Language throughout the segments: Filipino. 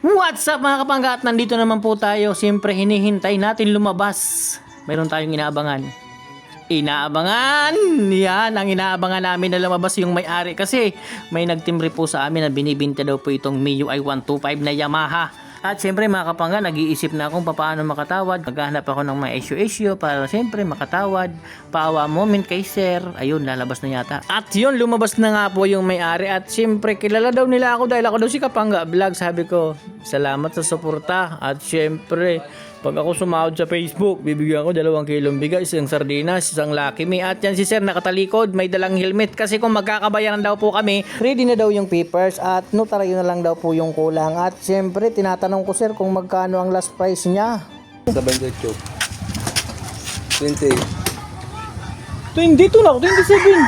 What's up mga kapangga nandito naman po tayo. Siyempre hinihintay natin lumabas. Mayroon tayong inaabangan. Inaabangan! Yan, ang inaabangan namin na lumabas yung may-ari kasi may nagtimbre po sa amin na binibinta daw po itong MIUI 125 na Yamaha. At siyempre mga kapangga, nag-iisip na akong paano makatawad. Maghahanap ako ng mga issue-issue para siyempre makatawad. Paawa moment kay sir. Ayun, lalabas na yata. At yun, lumabas na nga po yung may-ari. At siyempre, kilala daw nila ako dahil ako daw si Kapangga Vlog. Sabi ko, salamat sa suporta. At siyempre, pag ako sumahod sa Facebook, bibigyan ko dalawang kilong bigas, isang sardinas, isang Lucky Me. At yan si Sir nakatalikod, may dalang helmet. Kasi kung magkakabayaran daw po kami, ready na daw yung papers at notaryo na lang daw po yung kulang. At siyempre, tinatanong ko Sir kung magkano ang last price niya. Sa 28. 20. 22 na ako, 27.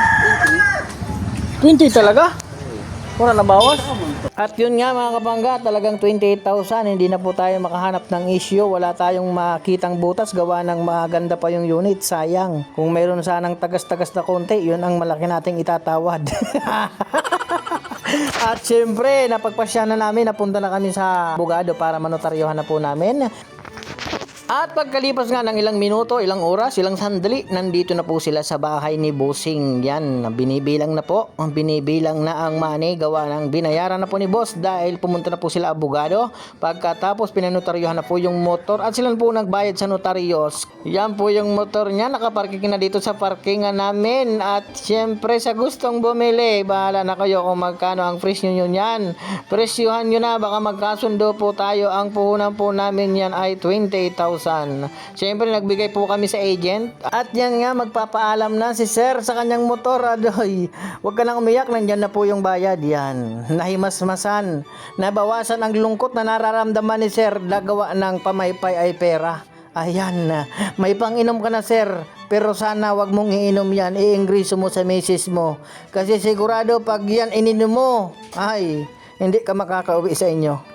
20 talaga? Wala na bawas? At yun nga mga kapangga, talagang 28,000. Hindi na po tayo makahanap ng issue. Wala tayong makitang butas. Gawa ng maganda pa yung unit. Sayang. Kung mayroon sanang tagas-tagas na konti, yun ang malaki nating itatawad. At syempre, napagpasya na namin, napunta na kami sa abogado para manotaryohan na po namin. At pagkalipas nga ng ilang minuto, ilang oras, ilang sandali, nandito na po sila sa bahay ni Bossing. Yan, binibilang na po. Binibilang na ang money. Gawa ng binayaran na po ni Boss dahil pumunta na po sila abogado. Pagkatapos pinanotaryohan na po yung motor at sila po nagbayad sa notaryos. Yan po yung motor niya. Nakaparking na dito sa parkingan namin. At syempre sa gustong bumili, bahala na kayo kung magkano ang presyo nyo yan. Presyuhan nyo na, baka magkasundo po tayo. Ang puhunan po namin yan ay 28,000. Siyempre, nagbigay po kami sa agent. At yan nga, magpapaalam na si Sir sa kanyang motor. Adoy, huwag ka nang umiyak, nandyan na po yung bayad. Yan, nahimasmasan. Nabawasan ang lungkot na nararamdaman ni Sir nagawa ng pamaypay ay pera. Ayan. May panginom ka na, sir. Pero sana wag mong iinom yan. I-ingriso mo sa misis mo. Kasi sigurado pag yan ininom mo, ay, hindi ka makakauwi sa inyo.